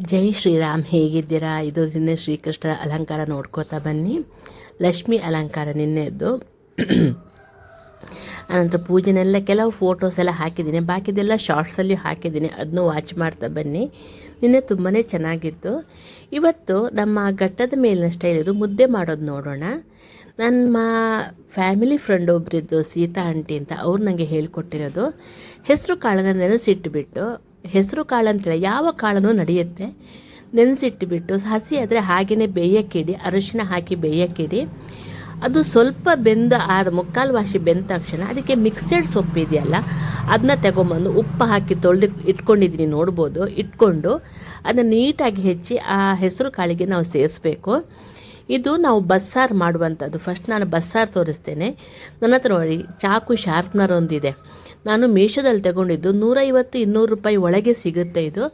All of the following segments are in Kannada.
ಜೈ ಶ್ರೀರಾಮ್, ಹೇಗಿದ್ದೀರಾ? ಇದು ನಿನ್ನೆ ಶ್ರೀಕೃಷ್ಣ ಅಲಂಕಾರ ನೋಡ್ಕೋತಾ ಬನ್ನಿ. ಲಕ್ಷ್ಮಿ ಅಲಂಕಾರ ನಿನ್ನೆದ್ದು. ಆನಂತರ ಪೂಜೆನೆಲ್ಲ ಕೆಲವು ಫೋಟೋಸ್ ಎಲ್ಲ ಹಾಕಿದ್ದೀನಿ. ಬಾಕಿದೆಲ್ಲ ಶಾರ್ಟ್ಸಲ್ಲಿ ಹಾಕಿದ್ದೀನಿ. ಅದನ್ನು ವಾಚ್ ಮಾಡ್ತಾ ಬನ್ನಿ. ನಿನ್ನೆ ತುಂಬಾ ಚೆನ್ನಾಗಿತ್ತು. ಇವತ್ತು ನಮ್ಮ ಘಟ್ಟದ ಮೇಲಿನ ಸ್ಟೈಲ್ ಇದು. ಮುದ್ದೆ ಮಾಡೋದು ನೋಡೋಣ. ನಮ್ಮ ಫ್ಯಾಮಿಲಿ ಫ್ರೆಂಡ್ ಒಬ್ಬರಿದ್ದು ಸೀತಾ ಆಂಟಿ ಅಂತ. ಅವ್ರು ನನಗೆ ಹೇಳ್ಕೊಟ್ಟಿರೋದು. ಹೆಸರು ಕಾಳನ್ನ ನೆನೆಸಿಟ್ಬಿಟ್ಟು ಹೆಸರು ಕಾಳು ಅಂತೇಳಿ ಯಾವ ಕಾಳನ್ನು ನಡೆಯುತ್ತೆ? ನೆನೆಸಿಟ್ಟುಬಿಟ್ಟು ಹಸಿ ಆದರೆ ಹಾಗೆಯೇ ಬೇಯಕ್ಕಿಡಿ ಅರಶಿನ ಹಾಕಿ ಬೇಯಕ್ಕಿಡಿ ಅದು ಸ್ವಲ್ಪ ಬೆಂದ ಆದ ಮುಕ್ಕಾಲು ವಾಸಿ ಬೆಂದ ತಕ್ಷಣ ಅದಕ್ಕೆ ಮಿಕ್ಸೆಡ್ ಸೊಪ್ಪು ಇದೆಯಲ್ಲ, ಅದನ್ನ ತಗೊಂಬಂದು ಉಪ್ಪು ಹಾಕಿ ತೊಳೆದು ಇಟ್ಕೊಂಡಿದ್ದೀನಿ ನೋಡ್ಬೋದು. ಇಟ್ಕೊಂಡು ಅದನ್ನು ನೀಟಾಗಿ ಹೆಚ್ಚಿ ಆ ಹೆಸರು ಕಾಳಿಗೆ ನಾವು ಸೇರಿಸ್ಬೇಕು. ಇದು ನಾವು ಬಸ್ಸಾರು ಮಾಡುವಂಥದ್ದು. ಫಸ್ಟ್ ನಾನು ಬಸ್ಸಾರು ತೋರಿಸ್ತೇನೆ. ನನ್ನ ಹತ್ರ ನೋಡಿ, ಚಾಕು ಶಾರ್ಪ್ನರ್ ಒಂದಿದೆ. ನಾನು ಮೀಶೋದಲ್ಲಿ ತಗೊಂಡಿದ್ದು ನೂರೈವತ್ತು ಇನ್ನೂರು ರೂಪಾಯಿ ಒಳಗೆ ಸಿಗುತ್ತೆ ಇದು.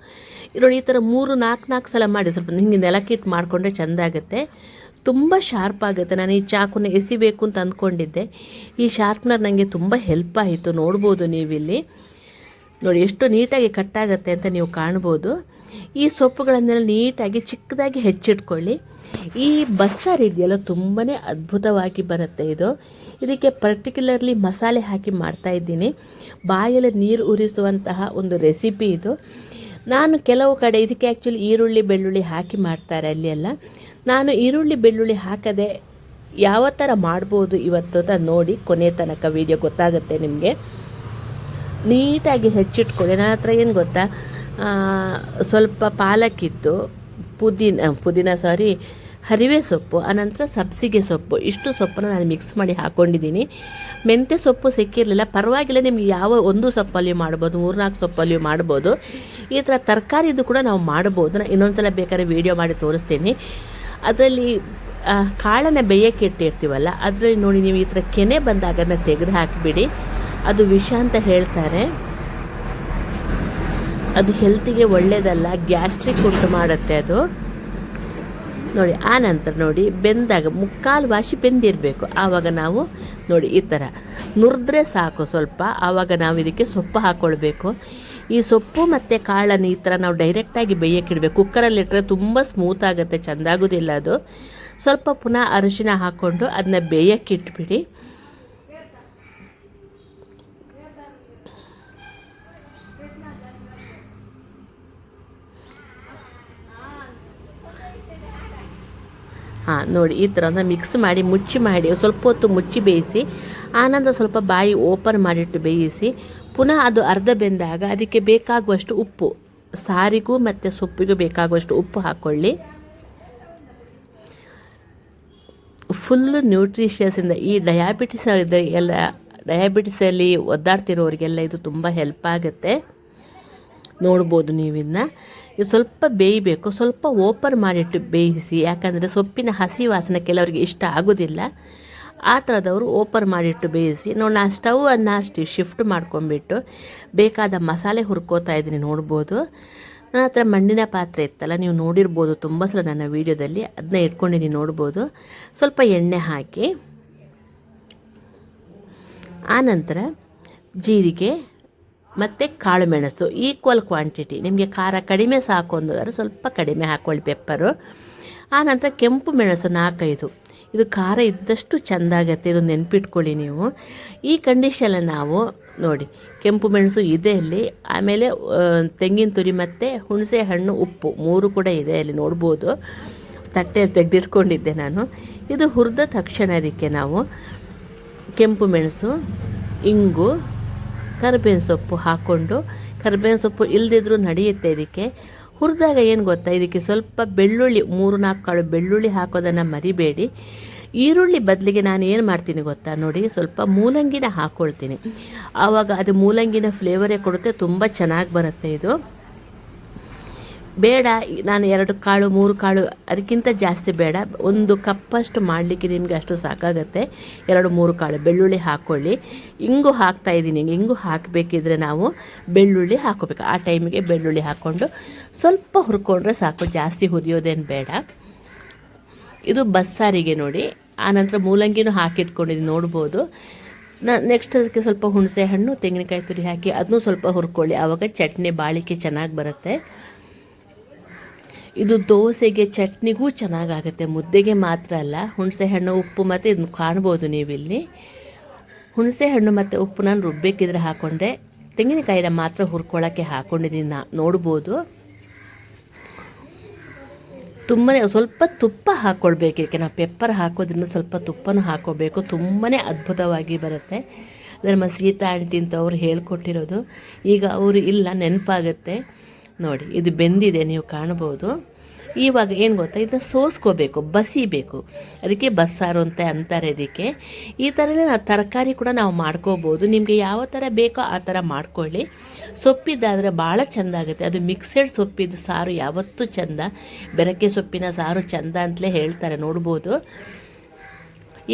ನೋಡಿ, ಈ ಥರ ಮೂರು, ನಾಲ್ಕು ನಾಲ್ಕು ಸಲ ಮಾಡಿ ಸ್ವಲ್ಪ ಹಿಂಗೆ ನೆಲಕ್ಕಿಟ್ಟು ಮಾಡಿಕೊಂಡ್ರೆ ಚೆಂದ ಆಗುತ್ತೆ. ತುಂಬ ಶಾರ್ಪ್ ಆಗುತ್ತೆ. ನಾನು ಈ ಚಾಕುನ ಎಸಿಬೇಕು ಅಂತ ಅಂದ್ಕೊಂಡಿದ್ದೆ. ಈ ಶಾರ್ಪ್ನರ್ ನನಗೆ ತುಂಬ ಹೆಲ್ಪ್ ಆಯಿತು. ನೋಡ್ಬೋದು ನೀವಿಲ್ಲಿ. ನೋಡಿ, ಎಷ್ಟು ನೀಟಾಗಿ ಕಟ್ಟಾಗತ್ತೆ ಅಂತ ನೀವು ಕಾಣ್ಬೋದು. ಈ ಸೊಪ್ಪುಗಳನ್ನೆಲ್ಲ ನೀಟಾಗಿ ಚಿಕ್ಕದಾಗಿ ಹೆಚ್ಚಿಟ್ಕೊಳ್ಳಿ. ಈ ಬಸ್ಸಾರು ಇದೆಯಲ್ಲ ತುಂಬಾ ಅದ್ಭುತವಾಗಿ ಬರುತ್ತೆ ಇದು. ಇದಕ್ಕೆ ಪರ್ಟಿಕ್ಯುಲರ್ಲಿ ಮಸಾಲೆ ಹಾಕಿ ಮಾಡ್ತಾ ಇದ್ದೀನಿ. ಬಾಯಲ್ಲಿ ನೀರು ಉರಿಸುವಂತಹ ಒಂದು ರೆಸಿಪಿ ಇದು. ನಾನು ಕೆಲವು ಕಡೆ ಇದಕ್ಕೆ ಆ್ಯಕ್ಚುಲಿ ಈರುಳ್ಳಿ, ಬೆಳ್ಳುಳ್ಳಿ ಹಾಕಿ ಮಾಡ್ತಾರೆ ಅಲ್ಲಿ ಎಲ್ಲ. ನಾನು ಈರುಳ್ಳಿ, ಬೆಳ್ಳುಳ್ಳಿ ಹಾಕದೆ ಯಾವ ಥರ ಮಾಡ್ಬೋದು ಇವತ್ತು ಅಂತ ನೋಡಿ ಕೊನೆ ತನಕ ವೀಡಿಯೋ ಗೊತ್ತಾಗುತ್ತೆ ನಿಮಗೆ. ನೀಟಾಗಿ ಹೆಚ್ಚಿಟ್ಕೊಳ್ಳಿ. ನನ್ನ ಹತ್ರ ಏನು ಗೊತ್ತಾ? ಸ್ವಲ್ಪ ಪಾಲಕ್ಕಿತ್ತು ಪುದೀನ ಪುದೀನ ಸಾರಿ ಹರಿವೆ ಸೊಪ್ಪು, ಅನಂತರ ಸಬ್ಸಿಗೆ ಸೊಪ್ಪು, ಇಷ್ಟು ಸೊಪ್ಪನ್ನು ನಾನು ಮಿಕ್ಸ್ ಮಾಡಿ ಹಾಕ್ಕೊಂಡಿದ್ದೀನಿ ಮೆಂತ್ಯ ಸೊಪ್ಪು ಸಿಕ್ಕಿರಲಿಲ್ಲ, ಪರವಾಗಿಲ್ಲ, ನಿಮ್ಗೆ ಯಾವ ಒಂದು ಸೊಪ್ಪಲ್ಲಿ ಮಾಡ್ಬೋದು, ಮೂರ್ನಾಲ್ಕು ಸೊಪ್ಪಲ್ಲಿ ಮಾಡ್ಬೋದು. ಈ ಥರ ತರಕಾರಿದು ಕೂಡ ನಾವು ಮಾಡ್ಬೋದು. ನಾನು ಇನ್ನೊಂದ್ಸಲ ಬೇಕಾದ್ರೆ ವೀಡಿಯೋ ಮಾಡಿ ತೋರಿಸ್ತೀನಿ. ಅದರಲ್ಲಿ ಕಾಳನ್ನು ಬೇಯಕ್ಕೆ ಇಟ್ಟಿರ್ತೀವಲ್ಲ, ಅದರಲ್ಲಿ ನೋಡಿ ನೀವು ಈ ಥರ ಕೆನೆ ಬಂದಾಗ ಅದನ್ನ ತೆಗೆದು ಹಾಕಿಬಿಡಿ. ಅದು ವಿಷ ಅಂತ ಹೇಳ್ತಾರೆ. ಅದು ಹೆಲ್ತಿಗೆ ಒಳ್ಳೆಯದಲ್ಲ ಗ್ಯಾಸ್ಟ್ರಿಕ್ ಉಂಟು ಮಾಡುತ್ತೆ ಅದು. ನೋಡಿ, ಆ ನಂತರ ನೋಡಿ, ಬೆಂದಾಗ ಮುಕ್ಕಾಲು ವಾಶಿ ಬೆಂದಿರಬೇಕು. ಆವಾಗ ನಾವು ನೋಡಿ, ಈ ಥರ ನುರಿದ್ರೆ ಸಾಕು ಸ್ವಲ್ಪ. ಆವಾಗ ನಾವು ಇದಕ್ಕೆ ಸೊಪ್ಪು ಹಾಕ್ಕೊಳ್ಬೇಕು ಈ ಸೊಪ್ಪು ಮತ್ತು ಕಾಳನ್ನು ಈ ಥರ ನಾವು ಡೈರೆಕ್ಟಾಗಿ ಬೇಯಕ್ಕಿಡಬೇಕು ಕುಕ್ಕರಲ್ಲಿಟ್ಟರೆ ತುಂಬ ಸ್ಮೂತ್ ಆಗುತ್ತೆ ಚೆಂದಾಗೋದಿಲ್ಲ ಅದು. ಸ್ವಲ್ಪ ಪುನಃ ಅರಿಶಿನ ಹಾಕ್ಕೊಂಡು ಅದನ್ನ ಬೇಯಕ್ಕಿಟ್ಬಿಡಿ ಹಾಂ, ನೋಡಿ, ಈ ಥರ ಒಂದು ಮಿಕ್ಸ್ ಮಾಡಿ, ಮುಚ್ಚಿ ಮಾಡಿ ಸ್ವಲ್ಪ ಹೊತ್ತು ಮುಚ್ಚಿ ಬೇಯಿಸಿ ಆನಂತರ ಸ್ವಲ್ಪ ಬಾಯಿ ಓಪನ್ ಮಾಡಿಟ್ಟು ಬೇಯಿಸಿ, ಪುನಃ ಅದು ಅರ್ಧ ಬೆಂದಾಗ ಅದಕ್ಕೆ ಬೇಕಾಗುವಷ್ಟು ಉಪ್ಪು, ಸಾರಿಗೂ ಮತ್ತು ಸೊಪ್ಪಿಗೂ ಬೇಕಾಗುವಷ್ಟು ಉಪ್ಪು ಹಾಕ್ಕೊಳ್ಳಿ ಫುಲ್ಲು ನ್ಯೂಟ್ರಿಷಿಯಸಿಂದ ಈ ಡಯಾಬಿಟಿಸ್ ಎಲ್ಲ ಡಯಾಬಿಟಿಸಲ್ಲಿ ಒದ್ದಾಡ್ತಿರೋರಿಗೆಲ್ಲ ಇದು ತುಂಬ ಹೆಲ್ಪ್ ಆಗುತ್ತೆ. ನೋಡ್ಬೋದು ನೀವಿನ್ನ. ಇದು ಸ್ವಲ್ಪ ಬೇಯಬೇಕು, ಸ್ವಲ್ಪ ಓಪನ್ ಮಾಡಿಟ್ಟು ಬೇಯಿಸಿ, ಯಾಕಂದರೆ ಸೊಪ್ಪಿನ ಹಸಿ ವಾಸನೆ ಕೆಲವರಿಗೆ ಇಷ್ಟ ಆಗೋದಿಲ್ಲ. ಆ ಥರದವರು ಓಪನ್ ಮಾಡಿಟ್ಟು ಬೇಯಿಸಿ, ನೋಡಿ ನಾನು ಸ್ಟವನ್ನು ಅಷ್ಟು ಶಿಫ್ಟ್ ಮಾಡ್ಕೊಂಡ್ಬಿಟ್ಟು ಬೇಕಾದ ಮಸಾಲೆ ಹುರ್ಕೋತಾ ಇದ್ದೀನಿ, ನೋಡ್ಬೋದು. ನನ್ನ ಹತ್ರ ಮಣ್ಣಿನ ಪಾತ್ರೆ ಇತ್ತಲ್ಲ, ನೀವು ನೋಡಿರ್ಬೋದು ತುಂಬ ಸಲ ನನ್ನ ವೀಡಿಯೋದಲ್ಲಿ ಅದನ್ನ ಇಟ್ಕೊಂಡಿದ್ದೀನಿ, ನೋಡ್ಬೋದು. ಸ್ವಲ್ಪ ಎಣ್ಣೆ ಹಾಕಿ ಆನಂತರ ಜೀರಿಗೆ ಮತ್ತು ಕಾಳು ಮೆಣಸು ಈಕ್ವಲ್ ಕ್ವಾಂಟಿಟಿ ನಿಮಗೆ ಖಾರ ಕಡಿಮೆ ಸಾಕು ಅಂದಾದ್ರೆ ಸ್ವಲ್ಪ ಕಡಿಮೆ ಹಾಕ್ಕೊಳ್ಳಿ ಪೆಪ್ಪರು ಆನಂತರ ಕೆಂಪು ಮೆಣಸು ನಾಲ್ಕೈದು. ಇದು ಖಾರ ಇದ್ದಷ್ಟು ಚೆಂದಾಗತ್ತೆ ಇದು ನೆನಪಿಟ್ಕೊಳ್ಳಿ ನೀವು. ಈ ಕಂಡೀಷನಲ್ಲಿ ನಾವು ನೋಡಿ, ಕೆಂಪು ಮೆಣಸು ಇದೆ ಅಲ್ಲಿ ಆಮೇಲೆ ತೆಂಗಿನ ತುರಿ ಮತ್ತು ಹುಣಸೆ ಹಣ್ಣು ಉಪ್ಪು, ಮೂರು ಕೂಡ ಇದೆ ಅಲ್ಲಿ ನೋಡ್ಬೋದು. ತಟ್ಟೆ ತೆಗೆದಿಟ್ಕೊಂಡಿದ್ದೆ ನಾನು. ಇದು ಹುರಿದ ತಕ್ಷಣ ಅದಕ್ಕೆ ನಾವು ಕೆಂಪು ಮೆಣಸು, ಇಂಗು ಕರಿಬೇವಿನ ಸೊಪ್ಪು ಹಾಕ್ಕೊಂಡು ಕರಿಬೇವಿನ ಸೊಪ್ಪು ಇಲ್ಲದಿದ್ರೂ ನಡೆಯುತ್ತೆ ಇದಕ್ಕೆ. ಹುರಿದಾಗ ಏನು ಗೊತ್ತಾ? ಇದಕ್ಕೆ ಸ್ವಲ್ಪ ಬೆಳ್ಳುಳ್ಳಿ ಮೂರು ನಾಲ್ಕು ಕಾಳು ಬೆಳ್ಳುಳ್ಳಿ ಹಾಕೋದನ್ನು ಮರಿಬೇಡಿ. ಈರುಳ್ಳಿ ಬದಲಿಗೆ ನಾನು ಏನು ಮಾಡ್ತೀನಿ ಗೊತ್ತಾ? ನೋಡಿ, ಸ್ವಲ್ಪ ಮೂಲಂಗಿನ ಹಾಕ್ಕೊಳ್ತೀನಿ ಆವಾಗ ಅದು ಮೂಲಂಗಿನ ಫ್ಲೇವರೇ ಕೊಡುತ್ತೆ, ತುಂಬ ಚೆನ್ನಾಗಿ ಬರುತ್ತೆ ಇದು. ಬೇಡ, ನಾನು ಎರಡು ಕಾಳು, ಮೂರು ಕಾಳು, ಅದಕ್ಕಿಂತ ಜಾಸ್ತಿ ಬೇಡ. ಒಂದು ಕಪ್ಪಷ್ಟು ಮಾಡಲಿಕ್ಕೆ ನಿಮಗೆ ಅಷ್ಟು ಸಾಕಾಗತ್ತೆ. ಎರಡು, ಮೂರು ಕಾಳು ಬೆಳ್ಳುಳ್ಳಿ ಹಾಕ್ಕೊಳ್ಳಿ ಇಂಗು ಹಾಕ್ತಾ ಇದ್ದೀನಿ. ಇಂಗು ಹಾಕಬೇಕಿದ್ರೆ ನಾವು ಬೆಳ್ಳುಳ್ಳಿ ಹಾಕೋಬೇಕು ಆ ಟೈಮಿಗೆ ಬೆಳ್ಳುಳ್ಳಿ ಹಾಕ್ಕೊಂಡು ಸ್ವಲ್ಪ ಹುರ್ಕೊಂಡ್ರೆ ಸಾಕು. ಜಾಸ್ತಿ ಹುರಿಯೋದೇನು ಬೇಡ. ಇದು ಬಸ್ಸಾರಿಗೆ ನೋಡಿ. ಆನಂತರ ಮೂಲಂಗಿನೂ ಹಾಕಿಟ್ಕೊಂಡಿದ್ದು ನೋಡ್ಬೋದು. ನ ನೆಕ್ಸ್ಟ್ ಅದಕ್ಕೆ ಸ್ವಲ್ಪ ಹುಣಸೆ ಹಣ್ಣು ತೆಂಗಿನಕಾಯಿ ತುರಿ ಹಾಕಿ, ಅದನ್ನೂ ಸ್ವಲ್ಪ ಹುರ್ಕೊಳ್ಳಿ. ಆವಾಗ ಚಟ್ನಿ, ಬಾಳಿಕೆ ಚೆನ್ನಾಗಿ ಬರುತ್ತೆ. ಇದು ದೋಸೆಗೆ ಚಟ್ನಿಗೂ ಚೆನ್ನಾಗಾಗುತ್ತೆ. ಮುದ್ದೆಗೆ ಮಾತ್ರ ಅಲ್ಲ, ಹುಣಸೆ ಹಣ್ಣು, ಉಪ್ಪು ಮತ್ತು ಇದನ್ನು ಕಾಣ್ಬೋದು ನೀವಿಲ್ಲಿ. ಹುಣಸೆ ಹಣ್ಣು ಮತ್ತು ಉಪ್ಪು ನಾನು ರುಬ್ಬೇಕಿದ್ರೆ ಹಾಕ್ಕೊಂಡೆ ತೆಂಗಿನಕಾಯಿನ ಮಾತ್ರ ಹುರ್ಕೊಳ್ಳೋಕ್ಕೆ ಹಾಕ್ಕೊಂಡಿದ್ದೀನಿ ನಾ, ನೋಡ್ಬೋದು. ತುಂಬಾ ಸ್ವಲ್ಪ ತುಪ್ಪ ಹಾಕ್ಕೊಳ್ಬೇಕು ಇದಕ್ಕೆ. ನಾವು ಪೆಪ್ಪರ್ ಹಾಕೋದ್ರಿಂದ ಸ್ವಲ್ಪ ತುಪ್ಪನೂ ಹಾಕ್ಕೋಬೇಕು ತುಂಬಾ ಅದ್ಭುತವಾಗಿ ಬರುತ್ತೆ. ನಮ್ಮ ಸೀತಾ ಆಂಟಿ ಅಂತ ಅವ್ರು ಹೇಳ್ಕೊಟ್ಟಿರೋದು. ಈಗ ಅವರು ಇಲ್ಲ, ನೆನಪಾಗುತ್ತೆ. ನೋಡಿ, ಇದು ಬೆಂದಿದೆ, ನೀವು ಕಾಣ್ಬೋದು ಇವಾಗ ಏನು ಗೊತ್ತಾ, ಇದನ್ನ ಸೋಸ್ಕೋಬೇಕು, ಬಸಿಬೇಕು. ಅದಕ್ಕೆ ಬಸ್ಸಾರು ಅಂತ ಅಂತಾರೆ ಇದಕ್ಕೆ. ಈ ಥರನೇ ನಾವು ತರಕಾರಿ ಕೂಡ ನಾವು ಮಾಡ್ಕೋಬೋದು. ನಿಮಗೆ ಯಾವ ಥರ ಬೇಕೋ ಆ ಥರ ಮಾಡ್ಕೊಳ್ಳಿ. ಸೊಪ್ಪಿದ್ದಾದರೆ ಭಾಳ ಚೆಂದ ಆಗುತ್ತೆ. ಅದು ಮಿಕ್ಸೆಡ್ ಸೊಪ್ಪಿದ್ದು ಸಾರು ಯಾವತ್ತೂ ಚೆಂದ. ಬೆರಕೆ ಸೊಪ್ಪಿನ ಸಾರು ಚೆಂದ ಅಂತಲೇ ಹೇಳ್ತಾರೆ, ನೋಡ್ಬೋದು.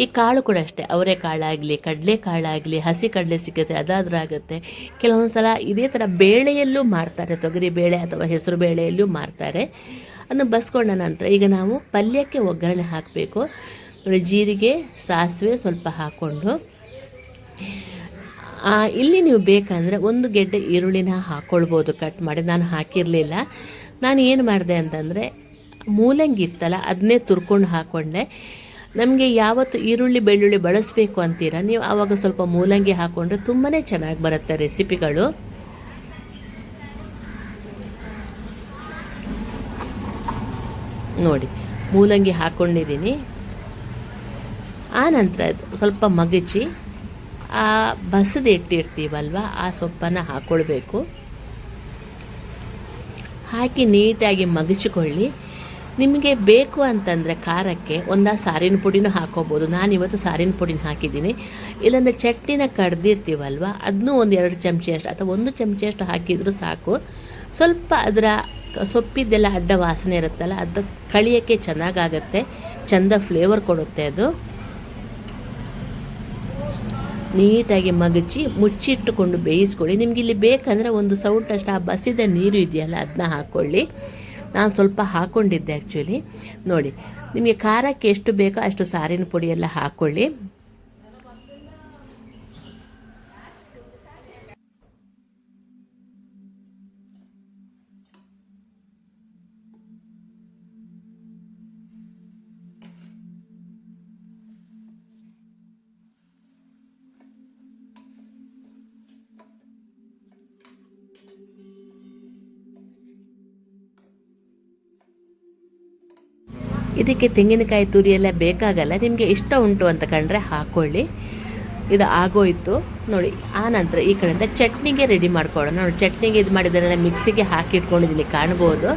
ಈ ಕಾಳು ಕೂಡ ಅಷ್ಟೇ. ಅವರೆಕಾಳಾಗಲಿ ಕಡಲೆ ಕಾಳಾಗಲಿ, ಹಸಿ ಕಡಲೆ ಸಿಗುತ್ತೆ ಅದಾದ್ರಾಗುತ್ತೆ ಕೆಲವೊಂದು ಸಲ ಇದೇ ಥರ ಬೇಳೆಯಲ್ಲೂ ಮಾಡ್ತಾರೆ ತೊಗರಿ ಬೇಳೆ ಅಥವಾ ಹೆಸರು ಬೇಳೆಯಲ್ಲೂ ಮಾಡ್ತಾರೆ ಅದನ್ನು ಬಸ್ಕೊಂಡ ನಂತರ ಈಗ ನಾವು ಪಲ್ಯಕ್ಕೆ ಒಗ್ಗರಣೆ ಹಾಕಬೇಕು. ನೋಡಿ, ಜೀರಿಗೆ, ಸಾಸಿವೆ ಸ್ವಲ್ಪ ಹಾಕ್ಕೊಂಡು ಇಲ್ಲಿ ನೀವು ಬೇಕಂದರೆ ಒಂದು ಗೆಡ್ಡೆ ಈರುಳ್ಳಿನ ಹಾಕ್ಕೊಳ್ಬೋದು ಕಟ್ ಮಾಡಿ. ನಾನು ಹಾಕಿರಲಿಲ್ಲ. ನಾನು ಏನು ಮಾಡಿದೆ ಅಂತಂದರೆ, ಮೂಲಂಗಿ ಇತ್ತಲ್ಲ, ಅದನ್ನೇ ತುರ್ಕೊಂಡು ಹಾಕ್ಕೊಂಡೆ ನಮಗೆ ಯಾವತ್ತು ಈರುಳ್ಳಿ, ಬೆಳ್ಳುಳ್ಳಿ ಬಳಸಬೇಕು ಅಂತೀರಾ? ನೀವು ಆವಾಗ ಸ್ವಲ್ಪ ಮೂಲಂಗಿ ಹಾಕ್ಕೊಂಡ್ರೆ ತುಂಬಾ ಚೆನ್ನಾಗಿ ಬರುತ್ತೆ ರೆಸಿಪಿಗಳು. ನೋಡಿ, ಮೂಲಂಗಿ ಹಾಕ್ಕೊಂಡಿದ್ದೀನಿ ಆನಂತರ ನಂತರ ಸ್ವಲ್ಪ ಮಗಚಿ, ಆ ಬಸದ ಇಟ್ಟಿರ್ತೀವಲ್ವ, ಆ ಸೊಪ್ಪನ್ನು ಹಾಕ್ಕೊಳ್ಬೇಕು ಹಾಕಿ ನೀಟಾಗಿ ಮಗಚಿಕೊಳ್ಳಿ. ನಿಮಗೆ ಬೇಕು ಅಂತಂದರೆ ಖಾರಕ್ಕೆ ಒಂದು ಸಾರಿನ ಪುಡಿನೂ ಹಾಕೋಬೋದು. ನಾನು ಇವತ್ತು ಸಾರಿನ ಪುಡಿನ ಹಾಕಿದ್ದೀನಿ. ಇಲ್ಲಾಂದರೆ ಚಟ್ನಿನ ಕಡ್ದಿರ್ತೀವಲ್ವ ಅದನ್ನೂ ಒಂದು ಎರಡು ಚಮಚೆಯಷ್ಟು ಅಥವಾ ಒಂದು ಚಮಚೆಯಷ್ಟು ಹಾಕಿದರೂ ಸಾಕು. ಸ್ವಲ್ಪ ಅದರ ಸೊಪ್ಪಿದ್ದೆಲ್ಲ ಅಡ್ಡ ವಾಸನೆ ಇರುತ್ತಲ್ಲ ಅದು ಕಳಿಯೋಕ್ಕೆ ಚೆನ್ನಾಗಾಗತ್ತೆ, ಚೆಂದ ಫ್ಲೇವರ್ ಕೊಡುತ್ತೆ ಅದು. ನೀಟಾಗಿ ಮಗಚಿ ಮುಚ್ಚಿಟ್ಟುಕೊಂಡು ಬೇಯಿಸ್ಕೊಳ್ಳಿ. ನಿಮಗಿಲ್ಲಿ ಬೇಕಂದರೆ ಒಂದು ಸೌಟಷ್ಟು ಆ ಬಸಿದ ನೀರು ಇದೆಯಲ್ಲ ಅದನ್ನ ಹಾಕ್ಕೊಳ್ಳಿ ನಾನು ಸ್ವಲ್ಪ ಹಾಕ್ಕೊಂಡಿದ್ದೆ ಆ್ಯಕ್ಚುಲಿ ನೋಡಿ ನಿಮಗೆ ಖಾರಕ್ಕೆ ಎಷ್ಟು ಬೇಕೋ ಅಷ್ಟು ಸಾರಿನ ಪುಡಿ ಎಲ್ಲ ಹಾಕ್ಕೊಳ್ಳಿ ಇದಕ್ಕೆ ತೆಂಗಿನಕಾಯಿ ತುರಿ ಬೇಕಾಗಲ್ಲ, ನಿಮಗೆ ಇಷ್ಟ ಉಂಟು ಅಂತ ಕಂಡ್ರೆ ಹಾಕ್ಕೊಳ್ಳಿ ಇದು ಆಗೋಯ್ತು. ನೋಡಿ, ಆ ನಂತರ ಈ ಕಡೆಯಿಂದ ಚಟ್ನಿಗೆ ರೆಡಿ ಮಾಡ್ಕೊಳ್ಳೋಣ. ನೋಡಿ, ಚಟ್ನಿಗೆ ಇದು ಮಾಡಿದರೆ ಮಿಕ್ಸಿಗೆ ಹಾಕಿ ಇಟ್ಕೊಂಡಿದ್ದೀನಿ, ಕಾಣ್ಬೋದು.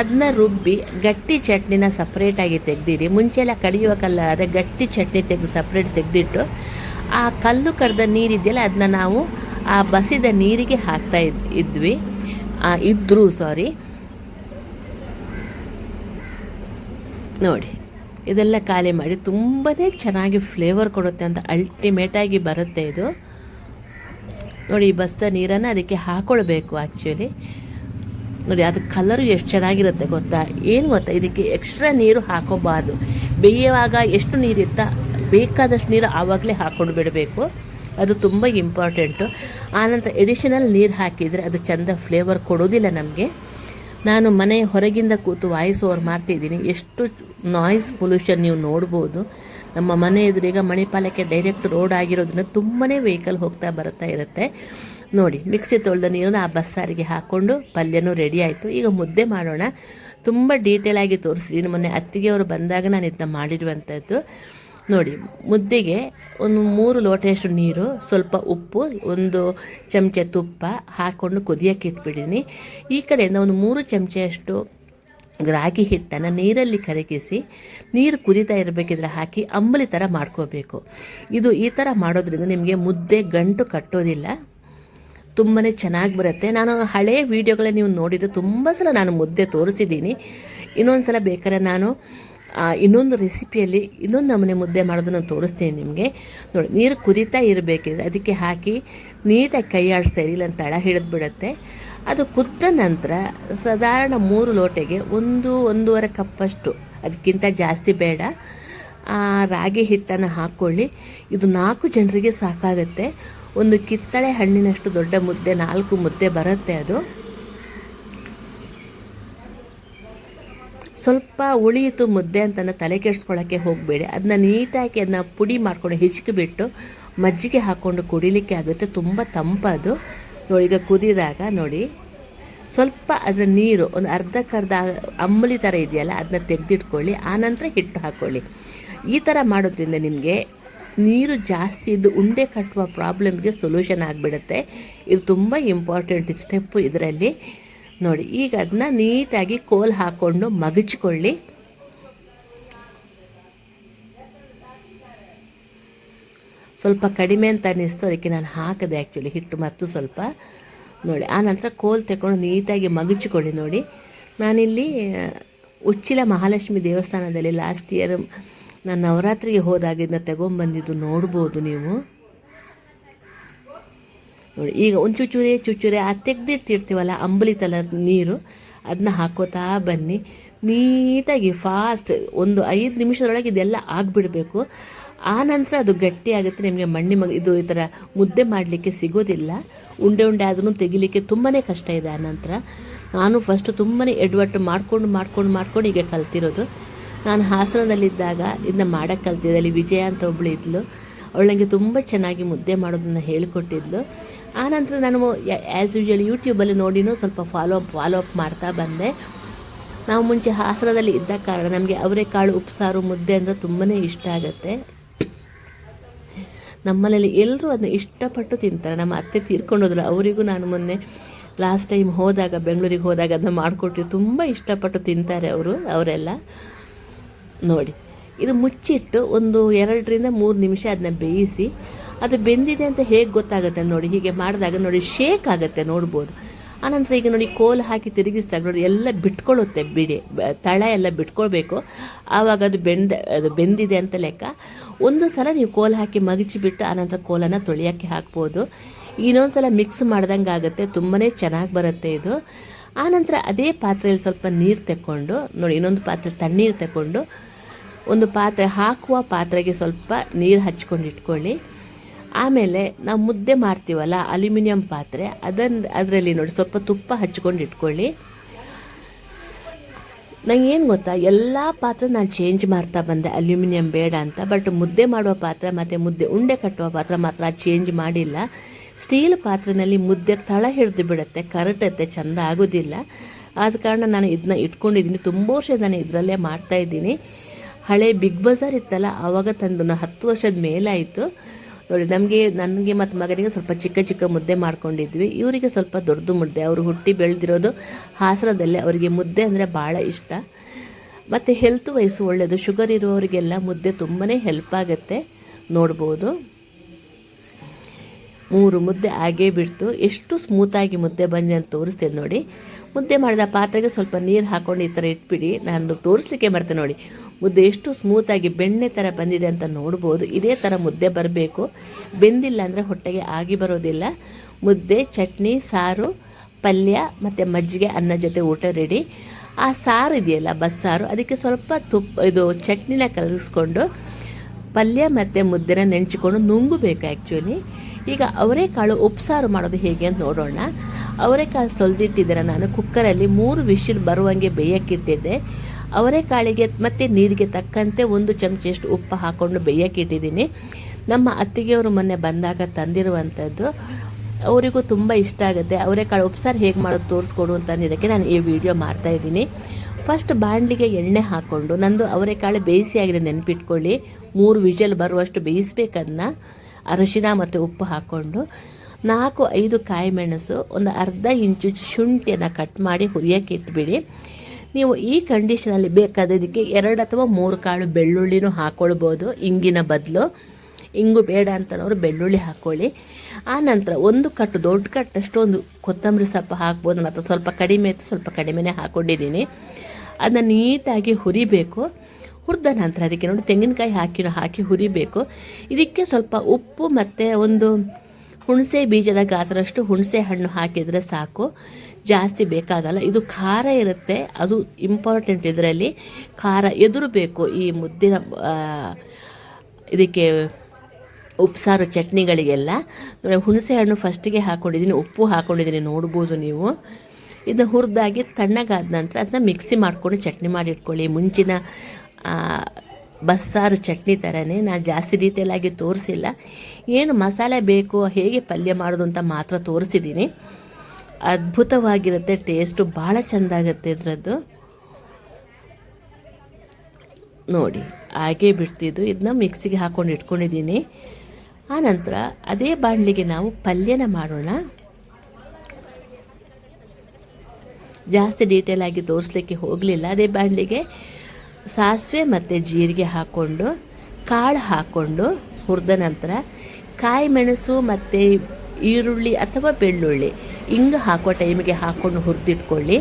ಅದನ್ನ ರುಬ್ಬಿ, ಗಟ್ಟಿ ಚಟ್ನಿನ ಸಪ್ರೇಟಾಗಿ ತೆಗೆದಿಡಿ. ಮುಂಚೆ ಎಲ್ಲ ಕಡಿಯುವ ಕಲ್ಲಾದರೆ ಗಟ್ಟಿ ಚಟ್ನಿ ತೆಗೆದು ಸಪ್ರೇಟ್ ತೆಗೆದಿಟ್ಟು, ಆ ಕಲ್ಲು ಕರೆದ ನೀರಿದೆಯಲ್ಲ ಅದನ್ನ ನಾವು ಆ ಬಸಿದ ನೀರಿಗೆ ಹಾಕ್ತಾ ಇದ್ವಿ. ಇದ್ದರು ಸಾರಿ ನೋಡಿ, ಇದೆಲ್ಲ ಖಾಲಿ ಮಾಡಿ ತುಂಬಾ ಚೆನ್ನಾಗಿ ಫ್ಲೇವರ್ ಕೊಡುತ್ತೆ ಅಂತ ಅಲ್ಟಿಮೇಟಾಗಿ ಬರುತ್ತೆ ಇದು. ನೋಡಿ, ಈ ಬಸ್ತ ನೀರನ್ನು ಅದಕ್ಕೆ ಹಾಕ್ಕೊಳ್ಬೇಕು ಆ್ಯಕ್ಚುಲಿ ನೋಡಿ, ಅದು ಕಲರು ಎಷ್ಟು ಚೆನ್ನಾಗಿರುತ್ತೆ ಗೊತ್ತಾ? ಏನು ಗೊತ್ತಾ? ಇದಕ್ಕೆ ಎಕ್ಸ್ಟ್ರಾ ನೀರು ಹಾಕೋಬಾರ್ದು. ಬೇಯುವಾಗ ಎಷ್ಟು ನೀರಿತ್ತ ಬೇಕಾದಷ್ಟು ನೀರು ಆವಾಗಲೇ ಹಾಕ್ಕೊಂಡು ಬಿಡಬೇಕು. ಅದು ತುಂಬ ಇಂಪಾರ್ಟೆಂಟು ಆನಂತರ ಎಡಿಷನಲ್ ನೀರು ಹಾಕಿದರೆ ಅದು ಚೆಂದ ಫ್ಲೇವರ್ ಕೊಡೋದಿಲ್ಲ ನಮಗೆ. ನಾನು ಮನೆ ಹೊರಗಿಂದ ಕೂತು ವಾಯ್ಸ್ ಓವರ್ ಮಾಡ್ತಿದ್ದೀನಿ. ಎಷ್ಟು ನಾಯ್ಸ್ ಪೊಲ್ಯೂಷನ್ ನೀವು ನೋಡ್ಬೋದು. ನಮ್ಮ ಮನೆ ಎದುರೀಗ ಮಣಿಪಾಲಕ್ಕೆ ಡೈರೆಕ್ಟ್ ರೋಡ್ ಆಗಿರೋದ್ರಿಂದ ತುಂಬಾ ವೆಹಿಕಲ್ ಹೋಗ್ತಾ ಬರ್ತಾ ಇರುತ್ತೆ. ನೋಡಿ, ಮಿಕ್ಸಿ ತೊಳೆದ ನೀರನ್ನು ಆ ಬಸ್ಸಾರಿಗೆ ಹಾಕ್ಕೊಂಡು ಪಲ್ಯನೂ ರೆಡಿ ಆಯಿತು. ಈಗ ಮುದ್ದೆ ಮಾಡೋಣ. ತುಂಬ ಡೀಟೇಲಾಗಿ ತೋರಿಸಿದ್ದೀನಿ ಮೊನ್ನೆ ಅತ್ತಿಗೆಯವರು ಬಂದಾಗ ನಾನು ಇದನ್ನ ಮಾಡಿರುವಂಥದ್ದು ನೋಡಿ, ಮುದ್ದೆಗೆ ಒಂದು ಮೂರು ಲೋಟೆಯಷ್ಟು ನೀರು, ಸ್ವಲ್ಪ ಉಪ್ಪು, ಒಂದು ಚಮಚ ತುಪ್ಪ ಹಾಕ್ಕೊಂಡು ಕುದಿಯೋಕ್ಕೆ ಇಟ್ಬಿಡೀನಿ. ಈ ಕಡೆಯಿಂದ ಒಂದು ಮೂರು ಚಮಚೆಯಷ್ಟು ರಾಗಿ ಹಿಟ್ಟನ್ನು ನೀರಲ್ಲಿ ಕರಗಿಸಿ ನೀರು ಕುದೀತಾ ಇರಬೇಕಿದ್ರೆ ಹಾಕಿ ಅಂಬಲಿ ಥರ ಮಾಡ್ಕೋಬೇಕು. ಇದು ಈ ಥರ ಮಾಡೋದ್ರಿಂದ ನಿಮಗೆ ಮುದ್ದೆ ಗಂಟು ಕಟ್ಟೋದಿಲ್ಲ ತುಂಬಾ ಚೆನ್ನಾಗಿ ಬರುತ್ತೆ. ನಾನು ಹಳೆಯ ವೀಡಿಯೋಗಳನ್ನ ನೀವು ನೋಡಿದ್ದು ತುಂಬ ಸಲ ನಾನು ಮುದ್ದೆ ತೋರಿಸಿದ್ದೀನಿ. ಇನ್ನೊಂದು ಸಲ ಬೇಕಾದ್ರೆ ನಾನು ಇನ್ನೊಂದು ರೆಸಿಪಿಯಲ್ಲಿ ಇನ್ನೊಂದು ನಮೂನೆ ಮುದ್ದೆ ಮಾಡೋದನ್ನು ತೋರಿಸ್ತೀನಿ ನಿಮಗೆ. ನೋಡಿ, ನೀರು ಕುದೀತಾ ಇರಬೇಕಿದ್ರೆ ಅದಕ್ಕೆ ಹಾಕಿ ನೀಟಾಗಿ ಕೈ ಆಡಿಸ್ತಾ ಇರಿ ಇಲ್ಲ ತಳ ಹಿಡಿದು ಬಿಡುತ್ತೆ. ಅದು ಕುದ್ದ ನಂತರ ಸಾಧಾರಣ ಮೂರು ಲೋಟೆಗೆ ಒಂದು, ಒಂದೂವರೆ ಕಪ್ಪಷ್ಟು, ಅದಕ್ಕಿಂತ ಜಾಸ್ತಿ ಬೇಡ ರಾಗಿ ಹಿಟ್ಟನ್ನು ಹಾಕ್ಕೊಳ್ಳಿ ಇದು ನಾಲ್ಕು ಜನರಿಗೆ ಸಾಕಾಗುತ್ತೆ. ಒಂದು ಕಿತ್ತಳೆ ಹಣ್ಣಿನಷ್ಟು ದೊಡ್ಡ ಮುದ್ದೆ, ನಾಲ್ಕು ಮುದ್ದೆ ಬರುತ್ತೆ ಅದು. ಸ್ವಲ್ಪ ಉಳಿಯಿತು ಮುದ್ದೆ ಅಂತ ತಲೆ ಕೆಡಿಸ್ಕೊಳ್ಳೋಕ್ಕೆ ಹೋಗಬೇಡಿ. ಅದನ್ನ ನೀಟಾಗಿ ಅದನ್ನ ಪುಡಿ ಮಾಡಿಕೊಂಡು ಹಿಚ್ಕಿಬಿಟ್ಟು ಮಜ್ಜಿಗೆ ಹಾಕ್ಕೊಂಡು ಕುಡಿಲಿಕ್ಕೆ ಆಗುತ್ತೆ. ತುಂಬ ತಂಪದು. ನೋಡಿ ಈಗ ಕುದಿದಾಗ ನೋಡಿ, ಸ್ವಲ್ಪ ಅದರ ನೀರು ಒಂದು ಅರ್ಧಕ್ಕರ್ಧ ಅಂಬಲಿ ಥರ ಇದೆಯಲ್ಲ ಅದನ್ನ ತೆಗೆದಿಟ್ಕೊಳ್ಳಿ. ಆನಂತರ ಹಿಟ್ಟು ಹಾಕ್ಕೊಳ್ಳಿ ಈ ಥರ ಮಾಡೋದ್ರಿಂದ ನಿಮಗೆ ನೀರು ಜಾಸ್ತಿ ಇದ್ದು ಉಂಡೆ ಕಟ್ಟುವ ಪ್ರಾಬ್ಲಮ್ಗೆ ಸೊಲ್ಯೂಷನ್ ಆಗಿಬಿಡುತ್ತೆ. ಇದು ತುಂಬ ಇಂಪಾರ್ಟೆಂಟ್ ಸ್ಟೆಪ್ಪು ಇದರಲ್ಲಿ. ನೋಡಿ, ಈಗ ಅದನ್ನ ನೀಟಾಗಿ ಕೋಲ್ ಹಾಕ್ಕೊಂಡು ಮಗಚ್ಕೊಳ್ಳಿ. ಸ್ವಲ್ಪ ಕಡಿಮೆ ಅಂತ ಅನ್ನಿಸ್ತು, ಅದಕ್ಕೆ ನಾನು ಹಾಕಿದೆ ಆ್ಯಕ್ಚುಲಿ ಹಿಟ್ಟು ಮತ್ತು ಸ್ವಲ್ಪ. ನೋಡಿ ಆನಂತರ ಕೋಲ್ ತಗೊಂಡು ನೀಟಾಗಿ ಮಗಚಿಕೊಳ್ಳಿ ನೋಡಿ. ನಾನಿಲ್ಲಿ ಉಚ್ಚಿಲ ಮಹಾಲಕ್ಷ್ಮಿ ದೇವಸ್ಥಾನದಲ್ಲಿ ಲಾಸ್ಟ್ ಇಯರ್ ನಾನು ನವರಾತ್ರಿಗೆ ಹೋದಾಗ ಇದನ್ನ ತಗೊಂಬಂದಿದ್ದು ನೋಡ್ಬೋದು ನೀವು. ನೋಡಿ, ಈಗ ಒಂದು ಚುಚುರೆ ಚುಚುರೆ ಆ ತೆಗೆದಿಟ್ಟಿರ್ತೀವಲ್ಲ ಅಂಬಲಿ ತಲ ನೀರು ಅದನ್ನ ಹಾಕೋತಾ ಬನ್ನಿ. ನೀಟಾಗಿ ಫಾಸ್ಟ್ ಒಂದು ಐದು ನಿಮಿಷದೊಳಗೆ ಇದೆಲ್ಲ ಆಗಿಬಿಡಬೇಕು. ಆ ನಂತರ ಅದು ಗಟ್ಟಿ ಆಗುತ್ತೆ ನಿಮಗೆ ಮಣ್ಣಿ ಮಗ, ಇದು ಈ ಥರ ಮುದ್ದೆ ಮಾಡಲಿಕ್ಕೆ ಸಿಗೋದಿಲ್ಲ. ಉಂಡೆ ಉಂಡೆ ಆದ್ರೂ ತೆಗಿಲಿಕ್ಕೆ ತುಂಬಾ ಕಷ್ಟ ಇದೆ ಆ ನಂತರ. ನಾನು ಫಸ್ಟ್ ತುಂಬಾ ಎಡವಟ್ಟು ಮಾಡ್ಕೊಂಡು ಮಾಡ್ಕೊಂಡು ಮಾಡ್ಕೊಂಡು ಈಗ ಕಲ್ತಿರೋದು. ನಾನು ಹಾಸನದಲ್ಲಿದ್ದಾಗ ಇದನ್ನ ಮಾಡೋಕ್ಕೆ ಕಲ್ತಿದ್ದೆ. ಅಲ್ಲಿ ವಿಜಯ ಅಂತ ಒಬ್ಬಳು ಇದ್ಲು. ಅವಳು ನನಗೆ ತುಂಬ ಚೆನ್ನಾಗಿ ಮುದ್ದೆ ಮಾಡೋದನ್ನು ಹೇಳಿಕೊಟ್ಟಿದ್ಲು. ಆನಂತರ ನಾನು ಆ್ಯಸ್ ಯೂಶ್ವಲ್ ಯೂಟ್ಯೂಬಲ್ಲಿ ನೋಡಿನೂ ಸ್ವಲ್ಪ ಫಾಲೋ ಅಪ್ ಫಾಲೋ ಅಪ್ ಮಾಡ್ತಾ ಬಂದೆ. ನಾವು ಮುಂಚೆ ಹಾಸನದಲ್ಲಿ ಇದ್ದ ಕಾರಣ ನಮಗೆ ಅವರೆಕಾಳು ಉಪ್ಸಾರು ಮುದ್ದೆ ಅಂದರೆ ತುಂಬಾ ಇಷ್ಟ ಆಗುತ್ತೆ. ನಮ್ಮನೇಲಿ ಎಲ್ಲರೂ ಅದನ್ನ ಇಷ್ಟಪಟ್ಟು ತಿಂತಾರೆ. ನಮ್ಮ ಅತ್ತೆ ತೀರ್ಕೊಂಡೋದ್ರು. ಅವರಿಗೂ ನಾನು ಮೊನ್ನೆ ಲಾಸ್ಟ್ ಟೈಮ್ ಹೋದಾಗ, ಬೆಂಗಳೂರಿಗೆ ಹೋದಾಗ ಅದನ್ನ ಮಾಡಿಕೊಟ್ಟು ತುಂಬ ಇಷ್ಟಪಟ್ಟು ತಿಂತಾರೆ ಅವರು, ಅವರೆಲ್ಲ. ನೋಡಿ. ಇದು ಮುಚ್ಚಿಟ್ಟು ಒಂದು ಎರಡರಿಂದ ಮೂರು ನಿಮಿಷ ಅದನ್ನ ಬೇಯಿಸಿ ಅದು ಬೆಂದಿದೆ ಅಂತ ಹೇಗೆ ಗೊತ್ತಾಗುತ್ತೆ ನೋಡಿ. ಹೀಗೆ ಮಾಡಿದಾಗ ನೋಡಿ ಶೇಕ್ ಆಗುತ್ತೆ ನೋಡ್ಬೋದು. ಆನಂತರ ಈಗ ನೋಡಿ ಕೋಲ್ ಹಾಕಿ ತಿರುಗಿಸಿದಾಗ ನೋಡಿ ಎಲ್ಲ ಬಿಟ್ಕೊಳ್ಳುತ್ತೆ ಬಿಡಿ. ತಳ ಎಲ್ಲ ಬಿಟ್ಕೊಳ್ಬೇಕು. ಆವಾಗ ಅದು ಬೆಂದ, ಅದು ಬೆಂದಿದೆ ಅಂತ ಲೆಕ್ಕ. ಒಂದು ಸಲ ನೀವು ಕೋಲ್ ಹಾಕಿ ಮಗಚಿಬಿಟ್ಟು ಆನಂತರ ಕೋಲನ್ನು ತೊಳೆಯೋಕ್ಕೆ ಹಾಕ್ಬೋದು. ಇನ್ನೊಂದು ಸಲ ಮಿಕ್ಸ್ ಮಾಡ್ದಂಗೆ ಆಗುತ್ತೆ. ತುಂಬಾ ಚೆನ್ನಾಗಿ ಬರುತ್ತೆ ಇದು. ಆನಂತರ ಅದೇ ಪಾತ್ರೆಯಲ್ಲಿ ಸ್ವಲ್ಪ ನೀರು ತಗೊಂಡು ನೋಡಿ ಇನ್ನೊಂದು ಪಾತ್ರೆ ತಣ್ಣೀರು ತಗೊಂಡು ಒಂದು ಪಾತ್ರೆ ಹಾಕುವ ಪಾತ್ರೆಗೆ ಸ್ವಲ್ಪ ನೀರು ಹಚ್ಕೊಂಡು ಇಟ್ಕೊಳ್ಳಿ. ಆಮೇಲೆ ನಾವು ಮುದ್ದೆ ಮಾಡ್ತೀವಲ್ಲ, ಅಲ್ಯೂಮಿನಿಯಂ ಪಾತ್ರೆ ಅದನ್ನ ಅದರಲ್ಲಿ ನೋಡಿ ಸ್ವಲ್ಪ ತುಪ್ಪ ಹಚ್ಕೊಂಡು ಇಟ್ಕೊಳ್ಳಿ. ನಂಗೆ ಏನು ಗೊತ್ತಾ, ಎಲ್ಲ ಪಾತ್ರೆ ನಾನು ಚೇಂಜ್ ಮಾಡ್ತಾ ಬಂದೆ. ಅಲ್ಯೂಮಿನಿಯಂ ಬೇಡ ಅಂತ. ಬಟ್ ಮುದ್ದೆ ಮಾಡುವ ಪಾತ್ರೆ ಮತ್ತು ಮುದ್ದೆ ಉಂಡೆ ಕಟ್ಟುವ ಪಾತ್ರೆ ಮಾತ್ರ ಚೇಂಜ್ ಮಾಡಿಲ್ಲ. ಸ್ಟೀಲ್ ಪಾತ್ರೆಯಲ್ಲಿ ಮುದ್ದೆ ತಳ ಹಿಡಿದು ಬಿಡುತ್ತೆ, ಕರಟತ್ತೆ, ಚೆಂದ ಆಗೋದಿಲ್ಲ. ಆದ ಕಾರಣ ನಾನು ಇದನ್ನ ಇಟ್ಕೊಂಡಿದ್ದೀನಿ. ತುಂಬ ವರ್ಷ ನಾನು ಇದರಲ್ಲೇ ಮಾಡ್ತಾಯಿದ್ದೀನಿ ಹಳೆ ಬಿಗ್ ಬಜಾರ್ ಇತ್ತಲ್ಲ ಆವಾಗ ತಂದು ಹತ್ತು ವರ್ಷದ ಮೇಲಾಯಿತು. ನೋಡಿ, ನಮಗೆ, ನನಗೆ ಮತ್ತು ಮಗನಿಗೆ ಸ್ವಲ್ಪ ಚಿಕ್ಕ ಚಿಕ್ಕ ಮುದ್ದೆ ಮಾಡ್ಕೊಂಡಿದ್ವಿ. ಇವರಿಗೆ ಸ್ವಲ್ಪ ದೊಡ್ಡದು ಮುದ್ದೆ. ಅವರು ಹುಟ್ಟಿ ಬೆಳೆದಿರೋದು ಹಾಸನದಲ್ಲೇ. ಅವರಿಗೆ ಮುದ್ದೆ ಅಂದರೆ ಭಾಳ ಇಷ್ಟ. ಮತ್ತು ಹೆಲ್ತ್ ವಯಸ್ಸು ಒಳ್ಳೆಯದು ಶುಗರ್ ಇರೋರಿಗೆಲ್ಲ ಮುದ್ದೆ ತುಂಬಾ ಹೆಲ್ಪ್ ಆಗುತ್ತೆ. ನೋಡ್ಬೋದು. ಮೂರು ಮುದ್ದೆ ಆಗೇ ಬಿಡ್ತು. ಎಷ್ಟು ಸ್ಮೂತಾಗಿ ಮುದ್ದೆ ಬನ್ನಿ ಅಂತ ತೋರಿಸ್ತೇನೆ ನೋಡಿ. ಮುದ್ದೆ ಮಾಡಿದ ಪಾತ್ರೆಗೆ ಸ್ವಲ್ಪ ನೀರು ಹಾಕೊಂಡು ಈ ಥರ ಇಟ್ಬಿಡಿ. ನಾನು ತೋರಿಸ್ಲಿಕ್ಕೆ ಬರ್ತೇನೆ ನೋಡಿ. ಮುದ್ದೆ ಎಷ್ಟು ಸ್ಮೂತಾಗಿ ಬೆಣ್ಣೆ ಥರ ಬಂದಿದೆ ಅಂತ ನೋಡ್ಬೋದು. ಇದೇ ಥರ ಮುದ್ದೆ ಬರಬೇಕು. ಬೆಂದಿಲ್ಲ ಅಂದರೆ ಹೊಟ್ಟೆಗೆ ಆಗಿ ಬರೋದಿಲ್ಲ. ಮುದ್ದೆ, ಚಟ್ನಿ, ಸಾರು, ಪಲ್ಯ ಮತ್ತು ಮಜ್ಜಿಗೆ, ಅನ್ನ ಜೊತೆ ಊಟ ರೆಡಿ ಆ ಸಾರು ಇದೆಯಲ್ಲ ಬಸ್ಸಾರು ಅದಕ್ಕೆ ಸ್ವಲ್ಪ ತುಪ್ಪ ಇದು ಚಟ್ನಿನ ಕಲಸ್ಕೊಂಡು ಪಲ್ಯ ಮತ್ತು ಮುದ್ದೆನ ನೆಂಚಿಕೊಂಡು ನುಂಗಬೇಕು ಆ್ಯಕ್ಚುಲಿ ಈಗ ಅವರೆಕಾಳು ಉಪ್ಸಾರು ಮಾಡೋದು ಹೇಗೆ ಅಂತ ನೋಡೋಣ. ಅವರೆಕಾಳು ಸೊಲ್ದಿಟ್ಟಿದ್ದೀರ ನಾನು. ಕುಕ್ಕರಲ್ಲಿ ಮೂರು ವಿಶಿಲ್ ಬರುವಂಗೆ ಬೇಯಕ್ಕಿಟ್ಟಿದ್ದೆ ಅವರೆಕಾಳಿಗೆ ಮತ್ತು ನೀರಿಗೆ ತಕ್ಕಂತೆ ಒಂದು ಚಮಚಷ್ಟು ಉಪ್ಪು ಹಾಕ್ಕೊಂಡು ಬೇಯಕ್ಕಿಟ್ಟಿದ್ದೀನಿ ನಮ್ಮ ಅತ್ತಿಗೆಯವರು ಮೊನ್ನೆ ಬಂದಾಗ ತಂದಿರುವಂಥದ್ದು. ಅವರಿಗೂ ತುಂಬ ಇಷ್ಟ ಆಗುತ್ತೆ. ಅವರೆಕಾಳು ಉಪ್ಸಾರು ಹೇಗೆ ಮಾಡೋದು ತೋರಿಸ್ಕೊಡು ಅಂತ ಅನ್ನೋದಕ್ಕೆ ನಾನು ಈ ವಿಡಿಯೋ ಮಾಡ್ತಾ ಇದ್ದೀನಿ. ಫಸ್ಟ್ ಬಾಣಲಿಗೆ ಎಣ್ಣೆ ಹಾಕ್ಕೊಂಡು, ನಂದು ಅವರೆಕಾಳು ಬೇಯಿಸಿ ಆಗಿದೆ ನೆನಪಿಟ್ಕೊಳ್ಳಿ. ಮೂರು ವಿಜಲ್ ಬರುವಷ್ಟು ಬೇಯಿಸ್ಬೇಕನ್ನ ಅರಶಿನ ಮತ್ತು ಉಪ್ಪು ಹಾಕ್ಕೊಂಡು, ನಾಲ್ಕು, ಐದು ಕಾಯಿ ಮೆಣಸು, ಒಂದು ಅರ್ಧ ಇಂಚು ಶುಂಠಿಯನ್ನು ಕಟ್ ಮಾಡಿ ಹುರಿಯೋಕ್ಕೆ ಇಟ್ಬಿಡಿ. ನೀವು ಈ ಕಂಡೀಷನಲ್ಲಿ ಬೇಕಾದ ಇದಕ್ಕೆ ಎರಡು ಅಥವಾ ಮೂರು ಕಾಳು ಬೆಳ್ಳುಳ್ಳಿನೂ ಹಾಕ್ಕೊಳ್ಬೋದು ಇಂಗಿನ ಬದಲು. ಇಂಗು ಬೇಡ ಅಂತನವರು ಬೆಳ್ಳುಳ್ಳಿ ಹಾಕ್ಕೊಳ್ಳಿ ಆ ನಂತರ ಒಂದು ಕಟ್ಟು, ದೊಡ್ಡ ಕಟ್ಟಷ್ಟು ಒಂದು ಕೊತ್ತಂಬರಿ ಸೊಪ್ಪು ಹಾಕ್ಬೋದು ಮತ್ತು ಸ್ವಲ್ಪ ಕಡಿಮೆ ಇತ್ತು, ಸ್ವಲ್ಪ ಕಡಿಮೆನೇ ಹಾಕ್ಕೊಂಡಿದ್ದೀನಿ ಅದನ್ನು ನೀಟಾಗಿ ಹುರಿಬೇಕು. ಹುರಿದ ನಂತರ ಅದಕ್ಕೆ ನೋಡಿ ತೆಂಗಿನಕಾಯಿ ಹಾಕಿರೋ ಹಾಕಿ ಹುರಿಬೇಕು. ಇದಕ್ಕೆ ಸ್ವಲ್ಪ ಉಪ್ಪು ಮತ್ತು ಒಂದು ಹುಣಸೆ ಬೀಜದ ಗಾತ್ರಷ್ಟು ಹುಣಸೆ ಹಣ್ಣು ಹಾಕಿದರೆ ಸಾಕು. ಜಾಸ್ತಿ ಬೇಕಾಗಲ್ಲ. ಇದು ಖಾರ ಇರುತ್ತೆ. ಅದು ಇಂಪಾರ್ಟೆಂಟ್ ಇದರಲ್ಲಿ ಖಾರ ಎದುರು ಬೇಕು ಈ ಮುದ್ದಿನ ಇದಕ್ಕೆ ಉಪ್ಸಾರು ಚಟ್ನಿಗಳಿಗೆಲ್ಲ. ಹುಣಸೆ ಹಣ್ಣು ಫಸ್ಟಿಗೆ ಹಾಕ್ಕೊಂಡಿದ್ದೀನಿ ಉಪ್ಪು ಹಾಕ್ಕೊಂಡಿದ್ದೀನಿ ನೋಡ್ಬೋದು ನೀವು. ಇದನ್ನು ಹುರಿದಾಗಿ ತಣ್ಣಗಾದ ನಂತರ ಅದನ್ನ ಮಿಕ್ಸಿ ಮಾಡಿಕೊಂಡು ಚಟ್ನಿ ಮಾಡಿ ಇಟ್ಕೊಳ್ಳಿ. ಮುಂಚಿನ ಬಸ್ಸಾರು ಚಟ್ನಿ ಥರನೇ ನಾನು ಜಾಸ್ತಿ ಡೀಟೇಲ್ ಆಗಿ ತೋರಿಸಿಲ್ಲ. ಏನು ಮಸಾಲೆ ಬೇಕು, ಹೇಗೆ ಪಲ್ಯ ಮಾಡೋದು ಅಂತ ಮಾತ್ರ ತೋರಿಸಿದ್ದೀನಿ ಅದ್ಭುತವಾಗಿರುತ್ತೆ, ಟೇಸ್ಟು ಭಾಳ ಚೆಂದಾಗತ್ತೆ ಇದರದ್ದು. ನೋಡಿ, ಹಾಗೆ ಬಿಡ್ತಿದ್ದು. ಇದನ್ನ ಮಿಕ್ಸಿಗೆ ಹಾಕ್ಕೊಂಡು ಇಟ್ಕೊಂಡಿದ್ದೀನಿ ಆನಂತರ ಅದೇ ಬಾಣಲಿಗೆ ನಾವು ಪಲ್ಯನ ಮಾಡೋಣ. ಜಾಸ್ತಿ ಡೀಟೇಲ್ ಆಗಿ ತೋರಿಸ್ಲಿಕ್ಕೆ ಹೋಗಲಿಲ್ಲ ಅದೇ ಬಾಣಲಿಗೆ. ಸಾಸಿವೆ ಮತ್ತು ಜೀರಿಗೆ ಹಾಕ್ಕೊಂಡು ಕಾಳು ಹಾಕ್ಕೊಂಡು ಹುರಿದ ನಂತರ ಕಾಯಿ ಮೆಣಸು ಮತ್ತು ಈರುಳ್ಳಿ ಅಥವಾ ಬೆಳ್ಳುಳ್ಳಿ ಹಿಂಗೆ ಹಾಕೋ ಟೈಮಿಗೆ ಹಾಕ್ಕೊಂಡು ಹುರಿದಿಟ್ಕೊಳ್ಳಿ.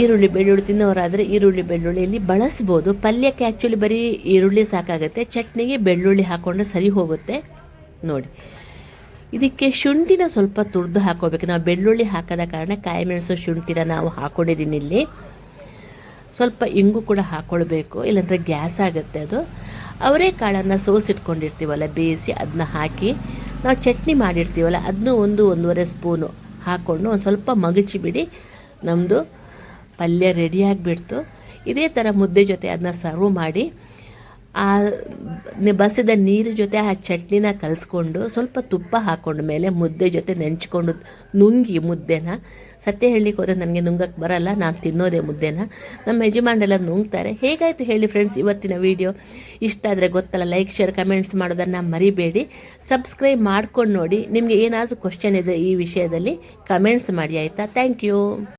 ಈರುಳ್ಳಿ, ಬೆಳ್ಳುಳ್ಳಿ ತಿನ್ನೋರಾದರೆ ಈರುಳ್ಳಿ ಬೆಳ್ಳುಳ್ಳಿಯಲ್ಲಿ ಬಳಸ್ಬೋದು. ಪಲ್ಯಕ್ಕೆ ಆ್ಯಕ್ಚುಲಿ ಬರೀ ಈರುಳ್ಳಿ ಸಾಕಾಗುತ್ತೆ. ಚಟ್ನಿಗೆ ಬೆಳ್ಳುಳ್ಳಿ ಹಾಕ್ಕೊಂಡ್ರೆ ಸರಿ ಹೋಗುತ್ತೆ. ನೋಡಿ, ಇದಕ್ಕೆ ಶುಂಠಿನ ಸ್ವಲ್ಪ ತುರಿದು ಹಾಕೋಬೇಕು ನಾವು ಬೆಳ್ಳುಳ್ಳಿ ಹಾಕದ ಕಾರಣ ಕಾಯಿ ಮೆಣಸು, ಶುಂಠಿನ ನಾವು ಹಾಕ್ಕೊಂಡಿದ್ದೀನಿ ಇಲ್ಲಿ. ಸ್ವಲ್ಪ ಇಂಗು ಕೂಡ ಹಾಕ್ಕೊಳ್ಬೇಕು ಇಲ್ಲಾಂದರೆ ಗ್ಯಾಸ್ ಆಗುತ್ತೆ ಅದು. ಅವರೇ ಕಾಳನ್ನು ಸೋಸಿಟ್ಕೊಂಡಿರ್ತೀವಲ್ಲ, ಬೇಯಿಸಿ ಅದನ್ನ ಹಾಕಿ. ನಾವು ಚಟ್ನಿ ಮಾಡಿರ್ತೀವಲ್ಲ ಅದನ್ನು ಒಂದು ಒಂದೂವರೆ ಸ್ಪೂನು ಹಾಕ್ಕೊಂಡು ಒಂದು ಸ್ವಲ್ಪ ಮಗಚಿ ಬಿಡಿ ನಮ್ಮದು ಪಲ್ಯ ರೆಡಿಯಾಗಿಬಿಡ್ತು ಇದೇ ಥರ ಮುದ್ದೆ ಜೊತೆ ಅದನ್ನ ಸರ್ವ್ ಮಾಡಿ, ಆ ಬಸಿದ ನೀರು ಜೊತೆ ಆ ಚಟ್ನಿನ ಕಲಿಸ್ಕೊಂಡು ಸ್ವಲ್ಪ ತುಪ್ಪ ಹಾಕ್ಕೊಂಡ ಮೇಲೆ ಮುದ್ದೆ ಜೊತೆ ನೆಂಚ್ಕೊಂಡು ನುಂಗಿ ಮುದ್ದೆನ ಸತ್ಯ ಹೇಳಲಿಕ್ಕೆ ಹೋದರೆ ನನಗೆ ನುಂಗಕ್ಕೆ ಬರಲ್ಲ ನಾನು ತಿನ್ನೋದೇ ಮುದ್ದೆನ? ನಮ್ಮ ಯಜಮಾನ್ರೆಲ್ಲ ನುಂಗ್ತಾರೆ. ಹೇಗಾಯಿತು ಹೇಳಿ ಫ್ರೆಂಡ್ಸ್ ಇವತ್ತಿನ ವಿಡಿಯೋ ಇಷ್ಟ ಆದರೆ ಗೊತ್ತಲ್ಲ ಲೈಕ್ ಶೇರ್ ಕಮೆಂಟ್ಸ್ ಮಾಡೋದನ್ನು ಮರಿಬೇಡಿ. ಸಬ್ಸ್ಕ್ರೈಬ್ ಮಾಡ್ಕೊಂಡು ನೋಡಿ. ನಿಮಗೆ ಏನಾದರೂ ಕ್ವಶನ್ ಇದೆ ಈ ವಿಷಯದಲ್ಲಿ ಕಮೆಂಟ್ಸ್ ಮಾಡಿ, ಆಯಿತಾ? Thank you